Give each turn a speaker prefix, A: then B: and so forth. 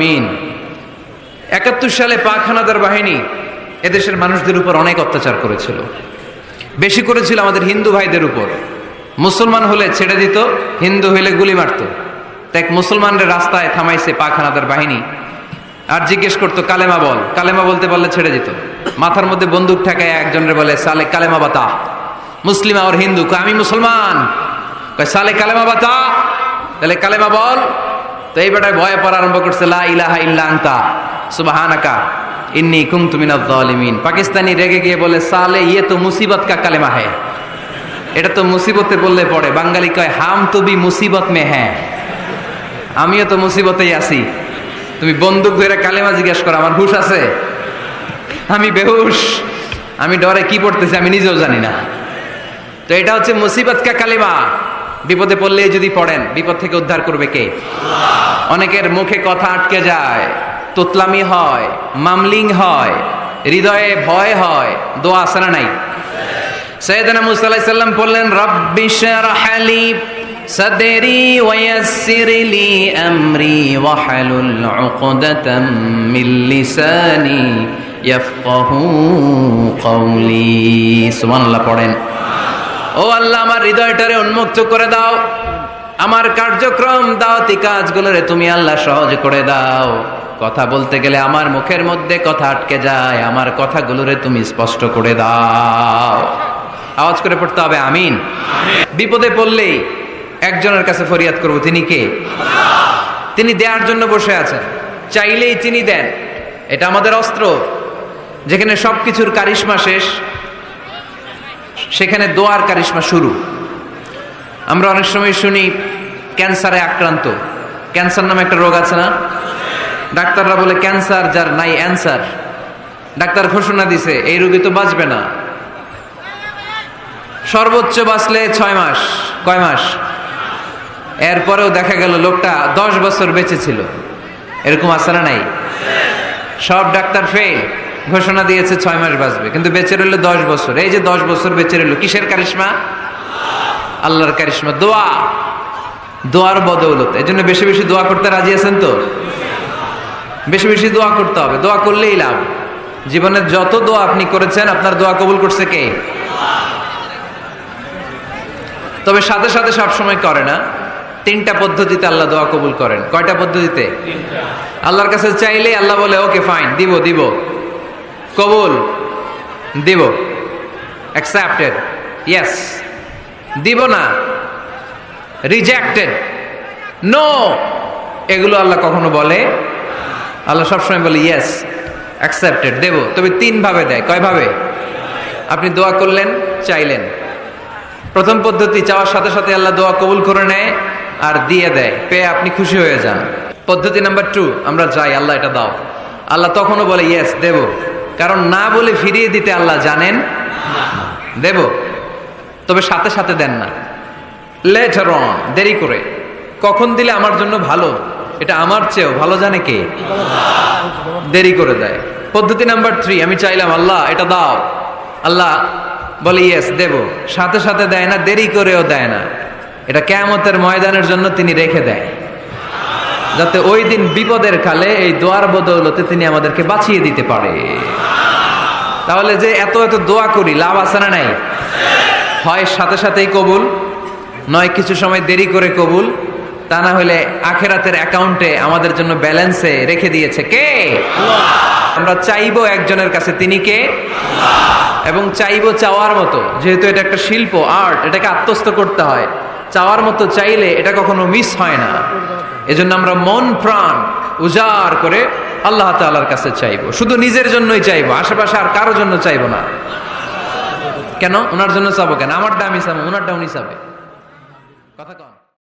A: জালিমিন একাত্তর সালে পাক হানাদার বাহিনী এদেশের মানুষদের উপর অনেক অত্যাচার করেছিল। বেশি করেছিল আমাদের হিন্দু ভাইদের উপর। মুসলমান হলে ছেড়ে দিত, হিন্দু হইলে গুলি মারত। দেখ মুসলমানদের রাস্তায় থামাইছে পাক হানাদার বাহিনী। আর জিজ্ঞেস করতো, কালেমা বল। কালেমা বলতে পারলে ছেড়ে দিত। মাথার মধ্যে বন্দুক ঠেকায় একজনের বলে, সালে কালেমা বাতা। মুসলিম আর হিন্দু আমি মুসলমান। সালে কালেমা বাতা? তাহলে, কালেমা বল। তো এই বেটায় ভয়ে পড়া আরম্ভ করছে, লা ইলাহা ইল্লা আনতা, সুবহানাকা, ইন্নী কুনতু মিনাজ জালিমিন পাকিস্তানি রেগে গিয়ে বলে, সালে ইয়ে তো মুসিবত কা কালেমা হ্যায়? এটা তো মুসিবতে বললে পড়ে। বাঙালি কয়, হাম তো বি মুসিবত মে হ্যাঁ আমিও তো মুসিবতেই আছি। তুমি বন্দুক ধরে কালেমা জিজ্ঞেস করো, আমার হুশ আছে? আমি বেহুশ। আমি ডরে কি পড়তেছি আমি নিজেও জানি না। তো এটা হচ্ছে মুসিবত কা কালেমা। বিপদে পড়লে যদি পড়েন, বিপদ থেকে উদ্ধার করবে কে? অনেকের মুখে কথা আটকে যায়, তোতলামি হয়, মামলিং হয়, হৃদয়ে ভয় হয়, দোয়া আসে না নাই? সৈয়দনা মুসা আলাইহিস সালাম বললেন, রব্বি শরাহ লি সাদরি ওয়াইসির লি আমরি ওয়াহলুল উকদাতাম মিন লিসানি ইয়াফকাহু কওলি। সুবহানাল্লাহ, পড়েন। ও আল্লাহ, আমার হৃদয়টারে উন্মুক্ত করে দাও। আমার কার্যক্রম, দাওয়াতি কাজগুলোরে তুমি আল্লাহ সহজ করে দাও। কথা বলতে গেলে আমার মুখের মধ্যে কথা আটকে যায়, আমার কথাগুলোরে তুমি স্পষ্ট করে দাও। আওয়াজ করে পড়তে হবে, আমিন। বিপদে পড়লেই একজনের কাছে ফরিয়াদ করব, তিনি কে? তিনি দেওয়ার জন্য বসে আছেন, চাইলেই তিনি দেন। এটা আমাদের অস্ত্র, যেখানে সবকিছুর কারিশমা শেষ। সেখানে দোয়ার কারিশমা শুরু। আমরা অনেক সময় শুনি, ক্যান্সারে আক্রান্ত। ক্যান্সার নামে একটা রোগ আছে না? ডাক্তাররা বলে, ক্যান্সার যার নাই অ্যান্সার। ডাক্তার ঘোষণা দিছে, এই রোগী তো বাঁচবে না। সর্বোচ্চ বাঁচলে ছয় মাস। কয় মাস? এরপরেও দেখা গেল লোকটা দশ বছর বেঁচে ছিল। এরকম না নাই? সব ডাক্তার ফেল। ঘোষণা দিয়েছে ছয় মাস বাঁচবে। কিন্তু বেঁচে রইল দশ বছর। এই যে দশ বছর বেঁচে রইল কিসের কারিশমা? আল্লাহর কারিশমা দোয়া। দোয়ার বদৌলত। এই জন্য বেশি বেশি দোয়া করতে রাজি আছেন তো? বেশি বেশি দোয়া করতে হবে। দোয়া করলেই লাভ। জীবনের যত দোয়া আপনি করেছেন আপনার দোয়া কবুল করছে কে? তবে সাথে সাথে সব সময় করে না। তিনটা পদ্ধতিতে আল্লাহ দোয়া কবুল করেন। কয়টা পদ্ধতিতে? আল্লাহর কাছে চাইলেই আল্লাহ বলে ওকে ফাইন দিব দিব। কবুল। দিব। অ্যাকসেপ্টেড ইয়েস দিব না। রিজেক্টেড নো এগুলো আল্লাহ কখনো বলে? আল্লাহ সবসময় বলে ইয়েস অ্যাকসেপ্টেড দেব। তবে তিন ভাবে দেয়। কয় ভাবে আপনি দোয়া করলেন, চাইলেন। প্রথম পদ্ধতি, চাওয়ার সাথে সাথে আল্লাহ দোয়া কবুল করে নেয় আর দিয়ে দেয়। পেয়ে আপনি খুশি হয়ে যান। পদ্ধতি নাম্বার টু আমরা যাই, আল্লাহ এটা দাও। আল্লাহ তখনও বলে ইয়েস দেব। কারণ না বলে ফিরিয়ে দিতে আল্লাহ জানেন দেব। তবে সাথে সাথে দেন না। লেটার অন দেরি করে। কখন দিলে আমার জন্য ভালো? এটা আমার চেয়েও ভালো জানে কে? দেরি করে দেয়। পদ্ধতি নাম্বার থ্রি আমি চাইলাম, আল্লাহ, এটা দাও। আল্লাহ বলে ইয়েস দেব। সাথে সাথে দেয় না, দেরি করেও দেয় না। এটা কেয়ামতের ময়দানের জন্য তিনি রেখে দেয়। যাতে ওই দিন বিপদের কালে এই দোয়ার বদৌলতে তিনি আমাদেরকে বাঁচিয়ে দিতে পারে। তাহলে যে এত এত দোয়া করি, লাভ আছে না নাই? হয় সাথে সাথেই কবুল, নয় কিছু সময় দেরি করে কবুল, তা না হলে আখেরাতের অ্যাকাউন্টে আমাদের জন্য ব্যালেন্সে রেখে দিয়েছে কে? আমরা চাইব একজনের কাছে তিনি কে? এবং চাইব চাওয়ার মতো, যেহেতু এটা একটা শিল্প, আর্ট, এটাকে আত্মস্থ করতে হয়। চাওয়ার মতো চাইলে এটা কখনো মিস হয় না। এজন্য আমরা মন, প্রাণ উজাড় করে আল্লাহ তাল্লার কাছে চাইব। শুধু নিজের জন্যই চাইব, আশেপাশে আর কারোর জন্য চাইব না। কেন? ওনার জন্য চাবো কেন? আমারটা আমি চাবো ওনারটা উনি চাবে।